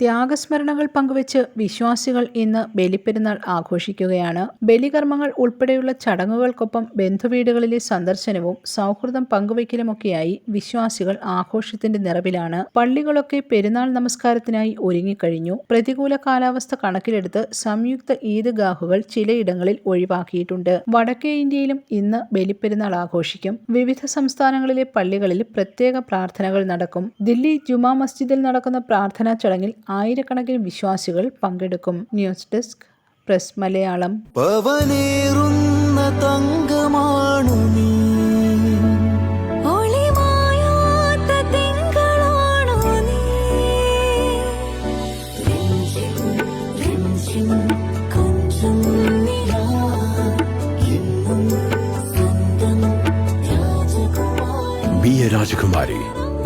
ത്യാഗസ്മരണകൾ പങ്കുവച്ച് വിശ്വാസികൾ ഇന്ന് ബലിപ്പെരുന്നാൾ ആഘോഷിക്കുകയാണ്. ബലികർമ്മങ്ങൾ ഉൾപ്പെടെയുള്ള ചടങ്ങുകൾക്കൊപ്പം ബന്ധുവീടുകളിലെ സന്ദർശനവും സൗഹൃദം പങ്കുവയ്ക്കലുമൊക്കെയായി വിശ്വാസികൾ ആഘോഷത്തിന്റെ നിറവിലാണ്. പള്ളികളൊക്കെ പെരുന്നാൾ നമസ്കാരത്തിനായി ഒരുങ്ങിക്കഴിഞ്ഞു. പ്രതികൂല കാലാവസ്ഥ കണക്കിലെടുത്ത് സംയുക്ത ഈദ്ഗാഹുകൾ ചിലയിടങ്ങളിൽ ഒഴിവാക്കിയിട്ടുണ്ട്. വടക്കേ ഇന്ത്യയിലും ഇന്ന് ബലിപ്പെരുന്നാൾ ആഘോഷിക്കും. വിവിധ സംസ്ഥാനങ്ങളിലെ പള്ളികളിൽ പ്രത്യേക പ്രാർത്ഥനകൾ നടക്കും. ദില്ലി ജുമാ മസ്ജിദിൽ നടക്കുന്ന പ്രാർത്ഥനാ ചടങ്ങിൽ ആയിരക്കണക്കിന് വിശ്വാസികൾ പങ്കെടുക്കും ന്യൂസ് ഡെസ്ക് പ്രസ് മലയാളം. പവനേറുന്ന തങ്കമാണു നീ. ഒളിമായാത്ത തിങ്കളാണു നീ രഞ്ജിം രഞ്ജിം കൊഞ്ചും നിലാ എന്നും സ്വന്തം രാജകുമാരി Be a Rajakumari.